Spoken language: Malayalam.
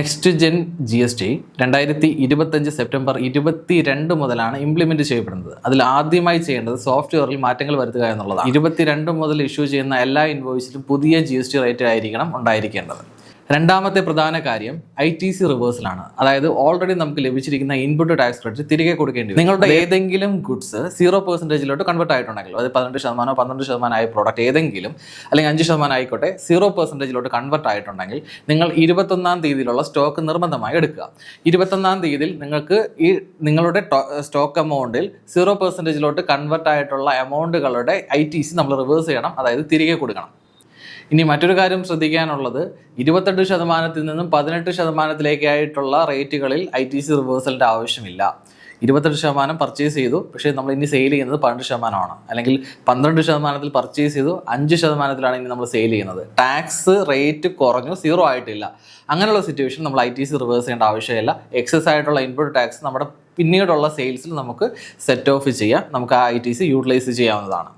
Next gen G S T രണ്ടായിരത്തി ഇരുപത്തഞ്ച് സെപ്റ്റംബർ ഇരുപത്തി രണ്ട് മുതലാണ് ഇംപ്ലിമെന്റ് ചെയ്യപ്പെടുന്നത്. അതിൽ ആദ്യമായി ചെയ്യേണ്ടത് സോഫ്റ്റ്വെയറിൽ മാറ്റങ്ങൾ വരുത്തുക എന്നുള്ളതാണ്. ഇരുപത്തിരണ്ട് മുതൽ ഇഷ്യൂ ചെയ്യുന്ന എല്ലാ ഇൻവോയ്സിലും പുതിയ ജി റേറ്റ് ആയിരിക്കണം ഉണ്ടായിരിക്കേണ്ടത്. രണ്ടാമത്തെ പ്രധാന കാര്യം ഐ ടി സി റിവേഴ്സലാണ് അതായത് ഓൾറെഡി നമുക്ക് ലഭിച്ചിരിക്കുന്ന ഇൻപുട്ട് ടാക്സ് ക്രെഡിറ്റ് തിരികെ കൊടുക്കേണ്ടി വരും. നിങ്ങളുടെ ഏതെങ്കിലും ഗുഡ്സ് സീറോ പെർസെന്റേജിലോട്ട് കൺവേർട്ട് ആയിട്ടുണ്ടെങ്കിൽ അത് പതിനെട്ട് ശതമാനമോ പന്ത്രണ്ട് ശതമാനം ആയ പ്രോഡക്റ്റ് ഏതെങ്കിലും അല്ലെങ്കിൽ അഞ്ച് ശതമാനം ആയിക്കോട്ടെ സീറോ പെർസെന്റേജിലോട്ട് കൺവേർട്ട് ആയിട്ടുണ്ടെങ്കിൽ നിങ്ങൾ ഇരുപത്തൊന്നാം തീയതിയിലുള്ള സ്റ്റോക്ക് നിർബന്ധമായി എടുക്കുക. ഇരുപത്തൊന്നാം തീയതിയിൽ നിങ്ങൾക്ക് ഈ നിങ്ങളുടെ സ്റ്റോക്ക് എമൗണ്ടിൽ സീറോ പെർസെന്റേജിലോട്ട് കൺവേർട്ട് ആയിട്ടുള്ള എമൗണ്ടുകളുടെ ഐ ടി സി നമ്മൾ റിവേഴ്സ് ചെയ്യണം. അതായത് തിരികെ കൊടുക്കണം. ഇനി മറ്റൊരു കാര്യം ശ്രദ്ധിക്കാനുള്ളത് ഇരുപത്തെട്ട് ശതമാനത്തിൽ നിന്നും പതിനെട്ട് ശതമാനത്തിലേക്കായിട്ടുള്ള റേറ്റുകളിൽ ഐ ടി സി റിവേഴ്സലിന്റെ ആവശ്യമില്ല. ഇരുപത്തെട്ട് ശതമാനം പർച്ചേസ് ചെയ്തു പക്ഷേ നമ്മൾ ഇനി സെയിൽ ചെയ്യുന്നത് പന്ത്രണ്ട് ശതമാനമാണ്. അല്ലെങ്കിൽ പന്ത്രണ്ട് ശതമാനത്തിൽ പർച്ചേസ് ചെയ്തു അഞ്ച് ശതമാനത്തിലാണ് ഇനി നമ്മൾ സെയിൽ ചെയ്യുന്നത്. ടാക്സ് റേറ്റ് കുറഞ്ഞു സീറോ ആയിട്ടില്ല. അങ്ങനെയുള്ള സിറ്റുവേഷൻ നമ്മൾ ഐ ടി സി റിവേഴ്സ് ചെയ്യേണ്ട ആവശ്യമില്ല. എക്സസ് ആയിട്ടുള്ള ഇൻപുട്ട് ടാക്സ് നമ്മുടെ പിന്നീടുള്ള സെയിൽസിൽ നമുക്ക് സെറ്റ് ഓഫ് ചെയ്യാം നമുക്ക് ആ ഐ ടി സി യൂട്ടിലൈസ് ചെയ്യാവുന്നതാണ്.